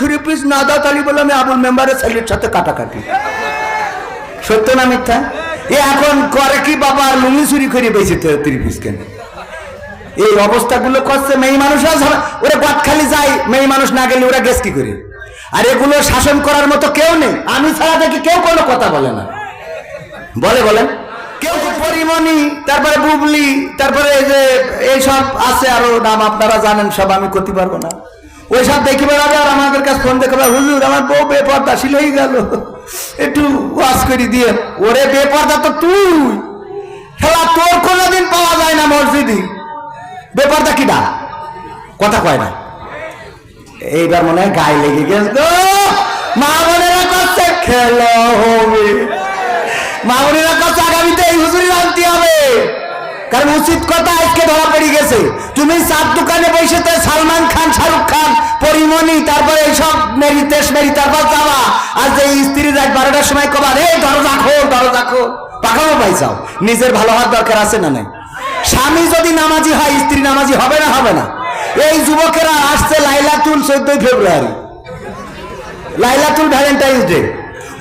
Three piece না দাও, তাহলে আমি আবুল মেম্বারের ছেলের সাথে কাটাকাটি। সত্য না মিথ্যা? এ এখন করে কি বাবা লুঙ্গি চুরি করে থ্রি পিস কেন? এই অবস্থাগুলো করছে মেয়ে ওরা খালি যায়, মেয়ে মানুষ না গেলে ওরা গেস কি করে? আর এগুলো শাসন করার মতো কেউ নেই। আমি ছাড়া দেখি কেউ কোনো কথা বলে না। বলে, বলেন। কেউ পরিমণি, তারপরে বুবলি, তারপরে এই যে এইসব আছে আরও নাম, আপনারা জানেন সব, আমি করতে পারব না। ওই সব দেখি বেড়াবে আর আমাদের কাছে ফোন দেখে হুজুর, আমার বউ বেপর্দাশীল হয়ে গেল। একটু ওয়াশ করে দিয়ে। ওরে বেপর্দা তো তুই। খেলা তোর কোনোদিন পাওয়া যায় না মসজিদি। বেপর্দা কিডা কথা কয় না। এইবার মনে হয় গায়ে লেগে গেছে মা বোনেরা করছে খেলো হবে। মা বোনেরা করছে আগামীতে এই হুজুরি আনতে হবে। কারণ উচিত কথা আজকে ধরা পড়ে গেছে। তুমি চার দোকানে বসে পরিমণি তারপরে এইসব মেরি তেস মেরি, তারপর যাওয়া আর যে স্ত্রী রাত বারোটার সময় কবার এই দরজা খোল দরজা খোল। পাখাও পাইছাও। নিজের ভালো হওয়ার দরকার আছে না নাই? স্বামী যদি নামাজি হয়, স্ত্রী নামাজি হবে না হবে না? এই যুবকেরা আসছে লাইলাতুল চোদ্দই ফেব্রুয়ারি। লাইলাতুল ভ্যালেন্টাইন্স ডে।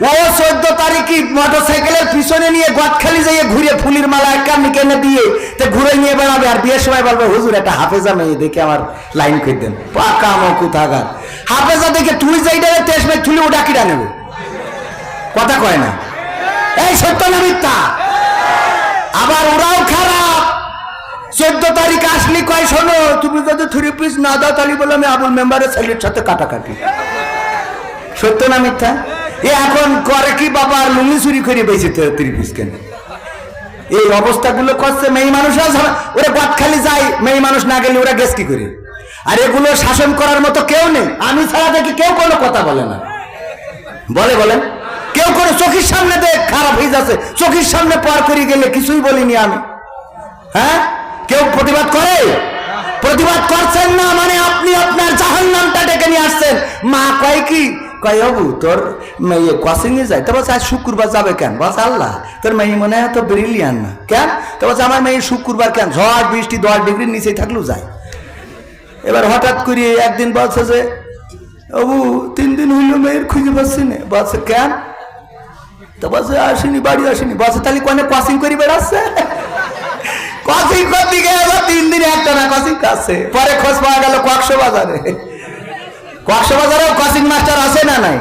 ও চোদ্দ তারিখে মোটর সাইকেলের পিছনে নিয়ে গদখালি যাইয়ে ঘুরে ফুলির মালা এক কান দিয়ে তে ঘুরে নিয়ে বেড়াবে। আর বিয়ের সময় বলবে, হুজুর, একটা হাফেজা মেয়ে দেখে আমার লাইন করে দেন পাকা মকু থাকার হাফেজা দেখে তুই যাইটা তেস মেয়ে তুলি ওটা কিরা নেবে কথা কয় না। এই সত্য না মিথ্যা? আবার ওরাও খারাপ। চোদ্দ তারিখ আসলি কয়, শোনো, তুমি যদি থ্রি পিস না দাও, তাহলে বলে আমি আবুল মেম্বারের ছেলের সাথে কাটাকাটি। সত্য না মিথ্যা? এ এখন করে কি বাবা লুঙ্গি চুরি করে বেঁচে থ্রি পিস কেন? এই অবস্থাগুলো করছে, মেয়ে মানুষরা ওরা বাদ খালি যায়, মেয়ে মানুষ না গেলে ওরা গেস কি করে? আর এগুলো শাসন করার মতো কেউ নেই। আমি ছাড়া দেখি কেউ কোনো কথা বলে না। বলে বলেন। কেউ কোনো চোখের সামনে দেখ, খারাপ হয়ে যাচ্ছে। চোখের সামনে পার করে গেলে কিছুই বলিনি আমি। হ্যাঁ? কেউ প্রতিবাদ করে? প্রতিবাদ করছেন না মানে আপনি আপনার জাহান নামটা ডেকে নিয়ে আসছেন। মা কয় কি? কয় বাবু তোর মেয়ে কোচিং এ যায়? তো বলছে, আজ শুক্রবার যাবে কেন? বলছে, আল্লাহ, তোর মেয়ে মনে হয় তো ব্রিলিয়ান না। কেন? তো বলছে, আমার মেয়ে শুক্রবার কেন? ঝড়, বৃষ্টি, দশ ডিগ্রির নিচেই থাকলেও যায়। এবার হঠাৎ করে একদিন বলছে যে, বাবু, তিন দিন হইল মেয়ের খুঁজে পাচ্ছি না। বলছে, কেন? তো বলছে বাড়ি বলছে, তাহলে বেড়াচ্ছে? করতে তিন একটা না কসিং কাছে পরে খোঁজ পাওয়া গেল কক্সো বাজারে কক্সো বাজারেও কসিং মাস্টার আছে না নাই?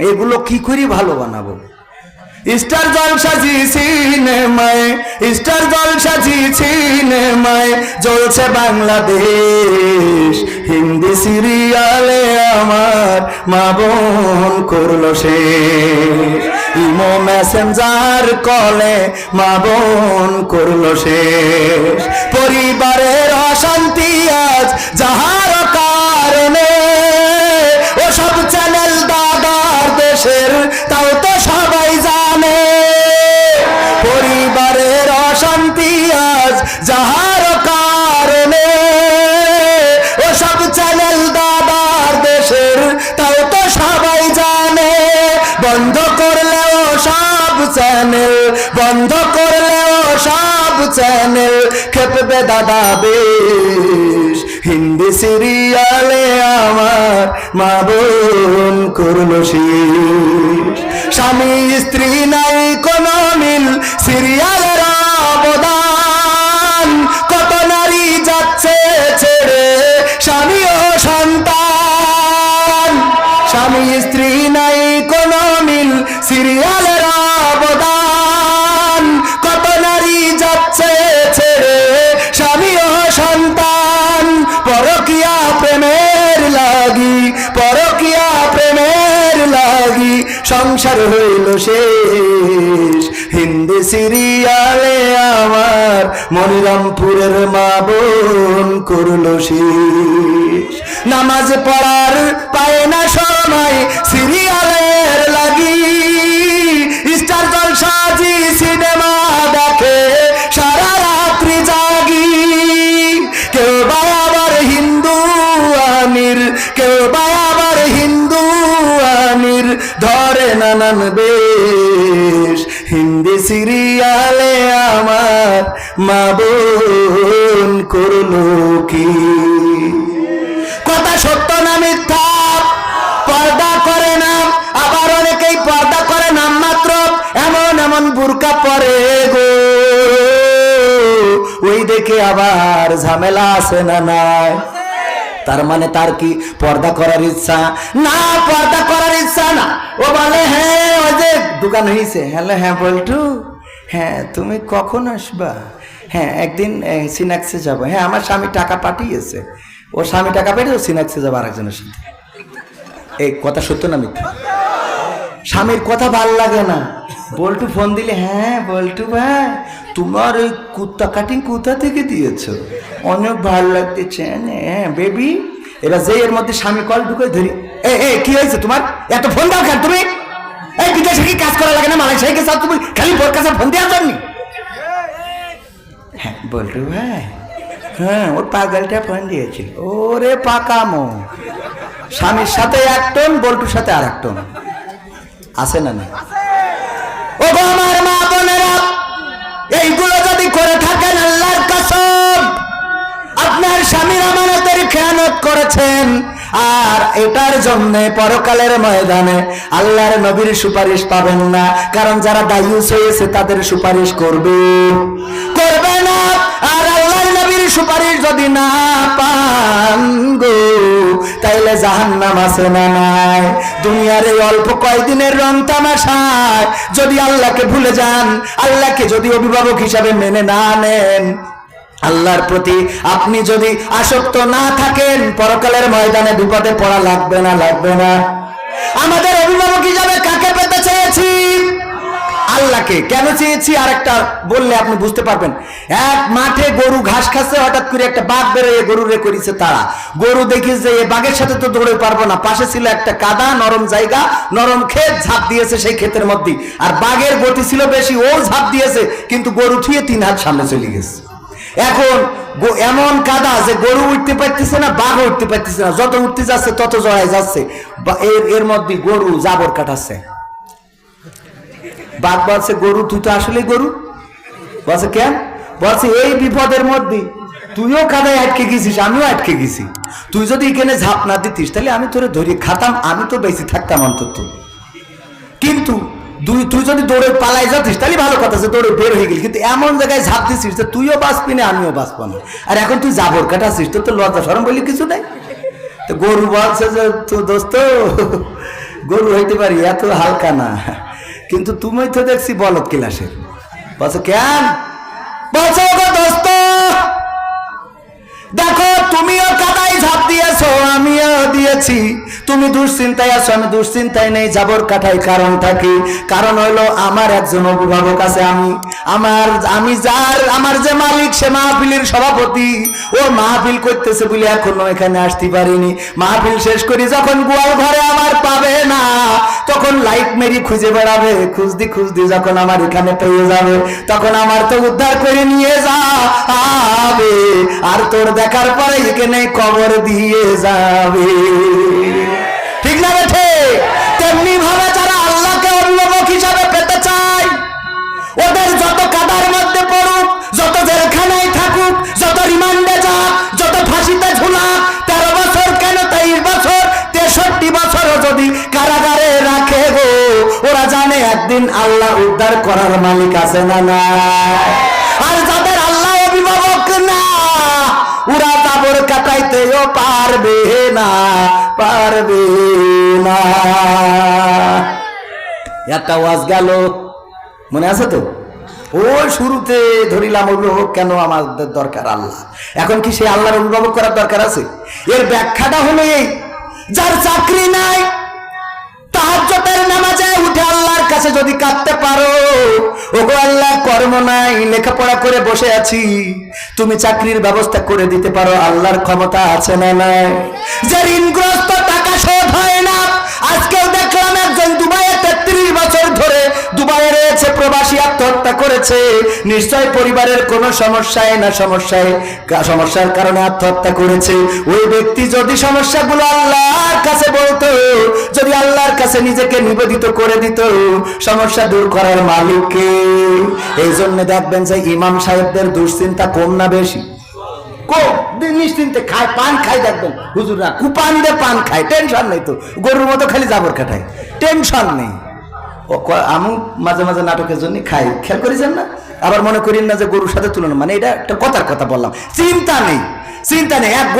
এগুলো কি করি ভালো বানাবো? স্টার জলসা জি সিনেমায় স্টার জলসা জি সিনেমায় জ্বলছে বাংলাদেশ। হিন্দি সিরিয়ালে আমার মা বোন করল সে। ইমো মেসেঞ্জার কলে মা বোন করল সে। পরিবারের চ্যানেল খেপবে দাদা বেশ হিন্দি সিরিয়ালে আমার মা বোন করল শেষ। স্বামী, স্ত্রী নাই, কোনো মিল, সিরিয়ালের অবদান। কত নারী যাচ্ছে ছেড়ে, স্বামী ও সন্তান। স্বামী, স্ত্রী নাই, কোনো মিল সিরিয়ালের সংসার হইল শেষ। হিন্দি সিরিয়ালে আমার মনিরামপুরের মা বোন করল শেষ। নামাজ পড়ার পায় না সময় সিরিয়ালের নানান দেশ হিন্দি সিরিয়ালে আমার মা বোন করল কি? কথা সত্য না মিথ্যা? পর্দা করে না। আবার অনেকেই পর্দা করে নাম মাত্র। এমন এমন বুরকা পরে গো। ওই দেখে আবার ঝামেলা আছে না নাই? তার মানে তার কি পর্দা করার ইচ্ছা? না, পর্দা করার ইচ্ছা না। ও বলে হ্যাঁ ওই যে দোকান হয়েছে হ্যালো হ্যাঁ বলটু। হ্যাঁ তুমি কখন আসবা? হ্যাঁ একদিন সিনাক্সে যাব। হ্যাঁ আমার স্বামী টাকা পাঠিয়েছে। ও স্বামী টাকা পাঠিয়ে ও সিনাক্সে যাব আরেকজনের সাথে। এই, কথা সত্য না মিথ্যা? স্বামীর কথা ভালো লাগে না। বল্টু ফোন দিলে হ্যাঁ বল্টু ভাই, তোমার ওই কুত্তা কাটিং কোথা থেকে দিয়েছ? অনেক ভালো লাগতেছে হ্যাঁ বেবি এবার যে এর মধ্যে স্বামী কল ঢুকে ধরি, এ এ, কি হয়েছে তোমার? এত ফোন দাও কেন তুমি? এই বিদেশে কি কাজ করা লাগে না? মালয়েশিয়া কে তুমি? খালি বোর কাছে ফোন দেওয়ার জন্য? হ্যাঁ বল্টু ভাই হ্যাঁ ওর পাগলটা ফোন দিয়েছিল। ওরে পাকামো। স্বামীর সাথে এক টন বল্টুর সাথে আর এক টন আছে না আমার মা বোনেরা, এইগুলো যদি করে থাকেন আল্লাহর কসম, আপনার স্বামীর আমানতের খেয়ানত করেছেন। আর এটার জন্য পরকালের ময়দানে আল্লাহর নবীর সুপারিশ পাবেন না, কারণ যারা দায়ুস হয়েছে তাদের সুপারিশ করবে। করবে না, আর আল্লাহর নবীর সুপারিশ যদি না পান তাইলে জাহান্নাম আছে না নাই? দুনিয়ার এই অল্প কয়দিনের রং তামাশায় যদি আল্লাহকে ভুলে যান, আল্লাহকে যদি অভিভাবক হিসাবে মেনে না নেন, আল্লাহর প্রতি আপনি যদি আসক্ত না থাকেন, পরকালের ময়দানে বিপদে পড়া লাগবে না লাগবে না। আমাদের অভিভাবক হিসাবে চেয়েছি আল্লাহকে কেন চেয়েছি আর একটা বললে আপনি বুঝতে পারবেন। এক মাঠে গরু ঘাস খাচ্ছে, হঠাৎ করে একটা বাঘ বেরোয়, গরু রে করেছে তারা। গরু দেখি যে এ বাঘের সাথে তো দৌড়ে পারব না। পাশে ছিল একটা কাদা, নরম জায়গা, নরম ক্ষেত, ঝাঁপ দিয়েছে সেই ক্ষেতের মধ্যে আর বাঘের গতি ছিল বেশি ও ঝাঁপ দিয়েছে, কিন্তু গরু থুয়ে তিন হাত সামনে চলে গেছে। এখন এমন কাদা যে গরু উঠতে পারতেছে না বাঘ উঠতে পারতেছে না। যত উঠতে যাচ্ছে, তত জড়াই যাচ্ছে। এর মধ্যে গরু জাবর কাটাচ্ছে। বাঘ বলছে, গরু, তুই তো আসলে গরু? বলছে, কেন? বলছে, এই বিপদের মধ্যে তুইও কাদায় আটকে গেছিস, আমিও আটকে গেছি। তুই যদি এখানে ঝাঁপ না দিতিস, তাহলে আমি তোরে ধরে খাতাম, আমি তো বেশি থাকতাম অন্তত। কিন্তু তুই তুই যদি দৌড়ে পালাই যাতিস, তাহলে ভালো কথা আছে দৌড়ে বের হয়ে গেলি। কিন্তু এমন জায়গায় ঝাঁপ দিছিস যে তুইও বাঁচবি না, আমিও বাঁচবো না। আর এখন তুই জাবর কাটাছিস তোর তো লজ্জা সরম বলি কিছু নাই। তো গরু বলছে যে, তো দোস্ত, গরু হইতে পারি, এত হালকা না। কিন্তু তুমি তো দেখছি বলত ক্লাসের। বলছো, কেন? বলছো দোস্ত, দেখো, তুমিও কাদাই ঝাঁপ দিয়েছ আমিও দিয়েছি। তুমি দুশ্চিন্তায় আছো, আমি দুশ্চিন্তায় নেই যাবর কাটাই কারণ থাকি। কারণ হলো আমার একজন অভিভাবক আছে আমি। আমার, আমি যার, আমার যে মালিক, সে মাহফিলের সভাপতি। ও মাহফিল করতেছে বলে এখনও এখানে আসতে পারিনি। মাহফিল শেষ করি যখন গোয়াল ঘরে আমার পাবে না, তখন লাইট মেরি খুঁজে বেড়াবে। খুঁজদি খুঁজদি যখন আমার এখানে পেয়ে যাবে, তখন আমার তো উদ্ধার করে নিয়ে যাবে। আর তোর দেখার পরে এখানে কবর দিয়ে যাবে। ঠিক না বেঠে তেমনি ভাবে যারা আল্লাহকে অভিভাবক হিসাবে পেতে চায়, ওদের যত কাদার মধ্যে পড়ুক, যত জেলখানায় থাকুক, যত রিমান্ডে যাক, যত ফাঁসিতে ঝুলাক, তেরো বছর কেন, তেইশ বছর, তেষট্টি বছরও যদি কারাগারে রাখে গো, ওরা জানে একদিন আল্লাহ উদ্ধার করার মালিক আছে না না ওরা কাটাইতেও পারবে না পারবে না। একটা ওয়াজ গেল, মনে আছে তো? ও শুরুতে ধরিলাম অভিভাবক কেন আমাদের দরকার আল্লাহ? এখন কি সে আল্লাহর অভিভাবক করার দরকার আছে? এর ব্যাখ্যাটা হলো এই, যার চাকরি নাই যদি কাঁদতে পারো, ওগো আল্লাহ, কর্ম নাই, লেখাপড়া করে বসে আছি। তুমি চাকরির ব্যবস্থা করে দিতে পারো, আল্লাহর ক্ষমতা আছে না নাই? যে ঋণগ্রস্ত টাকা শোধ হয় না, আজকেও দেখলাম একজন দুবাইয়ে তেত্রিশ বছর ধরে রয়েছে প্রবাসী আত্মহত্যা করেছে, নিশ্চয় পরিবারের কোনো সমস্যায় না সমস্যায় সমস্যার কারণে আত্মহত্যা করেছে। ওই ব্যক্তি যদি সমস্যাগুলো আল্লাহর কাছে বলতো, যদি আল্লাহর কাছে নিজেকে নিবেদিত করে দিত, সমস্যা দূর করার মালিককে এই জন্য দেখবেন যে ইমাম সাহেবদের দুশ্চিন্তা কম না বেশি। নিশ্চিন্তে খায়, পান খায় দেখবেন। হুজুররা কুপান দিয়ে পান খায়। টেনশন নেই তো। গরুর মতো খালি জাবর খাটায় টেনশন নেই। আমি মাঝে মাঝে নাটকের জন্য খাই। খেয়াল করেছেন না? আবার মনে করেন না যে গরুর সাথে তুলনা মানে এটা একটা কথার কথা বললাম। চিন্তা নেই চিন্তা নেই। এক